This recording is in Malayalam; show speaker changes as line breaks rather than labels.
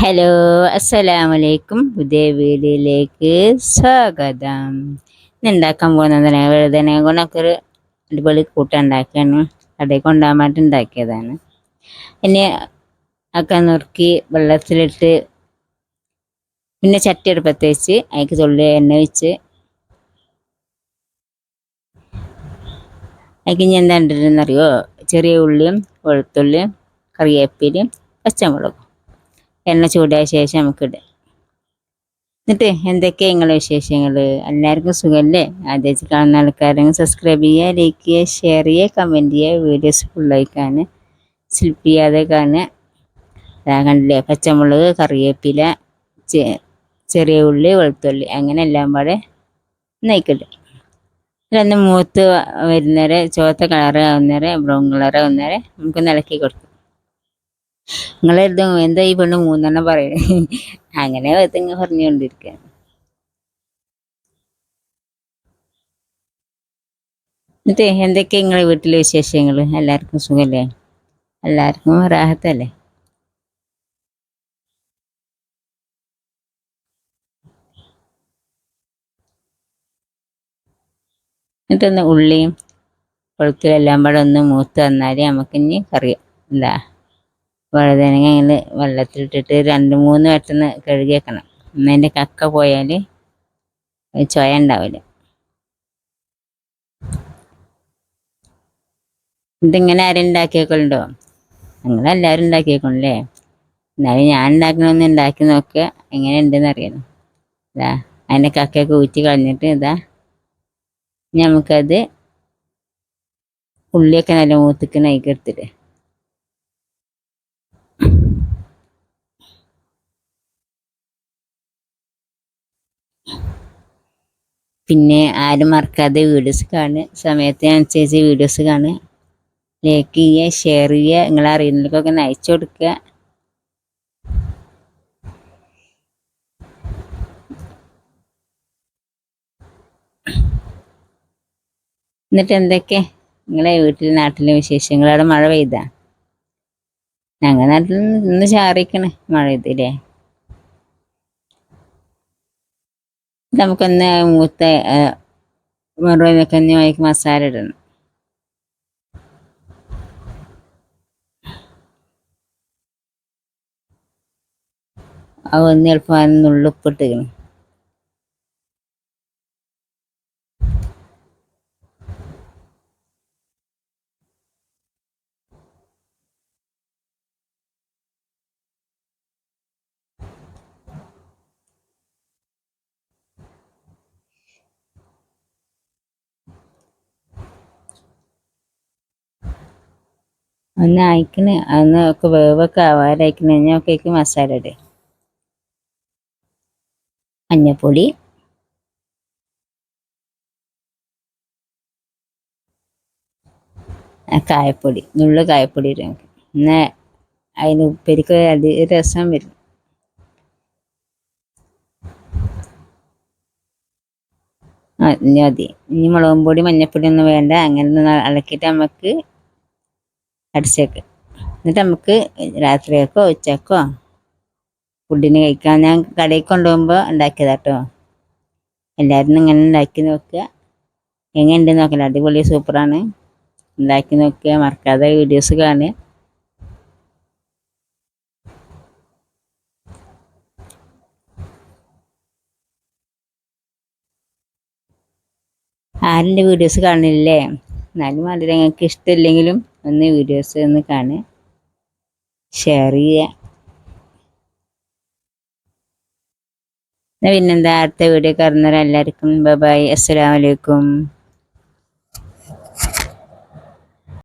ഹലോ അസ്സലാമലൈക്കും. പുതിയ വീഡിയോയിലേക്ക് സ്വാഗതം. ഇന്ന് ഉണ്ടാക്കാൻ പോകുന്നതിന് വെറുതെ കൊണ്ടൊക്കെ ഒരു അടിപൊളി കൂട്ടുണ്ടാക്കിയാണ് ഉണ്ടാക്കിയാണ്. കടയിൽ ഉണ്ടാക്കിയതാണ്. ഇനി ഒക്കെ നുറുക്കി വെള്ളത്തിലിട്ട് പിന്നെ ചട്ടി അടുപ്പത്ത് വെച്ച് അതിക്ക് തുള്ളി എണ്ണ വെച്ച് അതിക്ക് ഇനി എന്താ ഉണ്ടെന്നറിയോ ചെറിയ ഉള്ളിയും വെളുത്തുള്ളിയും കറിവേപ്പിലയും പച്ചമുളകും. എണ്ണ ചൂടായ ശേഷം നമുക്ക് ഇടാം. എന്നിട്ട് എന്തൊക്കെയാണ് നിങ്ങളുടെ വിശേഷങ്ങൾ എല്ലാവർക്കും സുഖമല്ലേ ആദ്യമായിട്ട് കാണുന്ന ആൾക്കാരെങ്കിൽ സബ്സ്ക്രൈബ് ചെയ്യുക ലൈക്ക് ചെയ്യുക ഷെയർ ചെയ്യുക കമന്റ് ചെയ്യുക. വീഡിയോസ് ഫുള്ളായി കാണുക സ്ലിപ്പ് ചെയ്യാതെ കാണുക അതാ കണ്ടില്ലേ? പച്ചമുളക് കറിവേപ്പില ചെറിയ ഉള്ളി വെളുത്തുള്ളി അങ്ങനെ എല്ലാം പാടെ നയിക്കട്ടെ ഇതിലൊന്ന് മൂത്ത് വരുന്നവരെ ചുവത്ത കളറ് ആവുന്നവരെ ബ്രൗൺ കളർ ആവുന്നവരെ നമുക്ക് നിലക്കി കൊടുക്കും. നിങ്ങളെടുത്ത് എന്താ ഈ പെണ്ണ് മൂന്നെണ്ണം പറയണേ? അങ്ങനെ വെറുതെ പറഞ്ഞുകൊണ്ടിരിക്കുക എന്നിട്ട് എന്തൊക്കെയാ നിങ്ങളെ വീട്ടിലെ വിശേഷങ്ങൾ എല്ലാവർക്കും സുഖമല്ലേ എല്ലാവർക്കും റാഹത്തല്ലേ? എന്നിട്ടൊന്ന് ഉള്ളിയും വെളുത്തും എല്ലാം കൂടെ ഒന്ന് മൂത്ത് വന്നാൽ നമുക്കിനി കറി എന്താ? വഴുതനങ്ങ ഇങ്ങനെ വെള്ളത്തിലിട്ടിട്ട് രണ്ട് മൂന്ന് വട്ടം കഴുകി വെക്കണം എന്നതിന്റെ കക്ക പോയാൽ ചൊയ ഉണ്ടാവില്ല. ഇതിങ്ങനെ ആരും ഉണ്ടാക്കിയേക്കുണ്ടോ നിങ്ങളെല്ലാവരും ഉണ്ടാക്കിയേക്കുണ്ടല്ലേ എന്നാലും ഞാൻ ഉണ്ടാക്കണമെന്ന് ഉണ്ടാക്കി നോക്കുക. എങ്ങനെ ഉണ്ടെന്ന് അറിയണം ഇതാ അതിന്റെ കക്കയൊക്കെ ഊറ്റി കളഞ്ഞിട്ട് ഇതാ നമുക്കത് ഉള്ളിയൊക്കെ നല്ല മൂത്തിക്കണ അതിക്കെടുത്തിട്ട് പിന്നെ ആരും മറക്കാതെ വീഡിയോസ് കാണുക. സമയത്തിനനുസരിച്ച് വീഡിയോസ് കാണുക. ലൈക്ക് ചെയ്യുക ഷെയർ ചെയ്യുക നിങ്ങളെ അറിയുന്നവർക്കൊക്കെ അയച്ചു കൊടുക്കുക. എന്നിട്ട് എന്തൊക്കെ? നിങ്ങളെ വീട്ടിൽ നാട്ടിലെ വിശേഷങ്ങൾ? മഴ പെയ്താ? ഞങ്ങളുടെ നാട്ടിൽ ഇന്ന് ചാറിക്കണേ മഴ പെയ്തില്ലേ? നമുക്കൊന്ന് മൂത്ത മുറുവനൊക്കെ ഒന്ന് മസാല ഇടണം. അത് ഒന്ന് എളുപ്പം നുള്ളിപ്പിട്ടിരിക്കണം ഒന്ന് അയക്കണേ. അന്ന് ഒക്കെ വേവൊക്കെ ആവാറായിക്കണ ഒക്കെ മസാല ഇടേ. മഞ്ഞപ്പൊടി. കായപ്പൊടി. നുള്ള കായപ്പൊടി ഇടും. പിന്നെ അതിന് ഉപ്പരിക്ക് അത് രസം വരും. മതി. ഇനി മുളകും പൊടി മഞ്ഞപ്പൊടി ഒന്നും വേണ്ട. അങ്ങനെ ഇളക്കിയിട്ട് നമുക്ക് അടിച്ചേക്ക്. എന്നിട്ട് നമുക്ക് രാത്രിയൊക്കെ ഉച്ചക്കോ ഫുഡിന് കഴിക്കാൻ ഞാൻ കടയിൽ കൊണ്ടുപോകുമ്പോൾ ഉണ്ടാക്കിയതാട്ടോ എല്ലാവരും ഇങ്ങനെ ഉണ്ടാക്കി നോക്കുക. എങ്ങനെയുണ്ട് നോക്കില്ല അടിപൊളി സൂപ്പറാണ്. ഉണ്ടാക്കി നോക്കുക. മറക്കാതെ വീഡിയോസ് കാണുക. ആരിന്റെ വീഡിയോസ് കാണുന്നില്ലേ? എന്നാലും അത് ഞങ്ങൾക്ക് ഇഷ്ടമില്ലെങ്കിലും ഒന്ന് വീഡിയോസ് ഒന്ന് കാണുക. ഷെയർ ചെയ്യുക. പിന്നെന്താ അടുത്ത വീഡിയോ കാണുന്നവരെല്ലാവർക്കും ബൈ അസ്സലാമലൈക്കും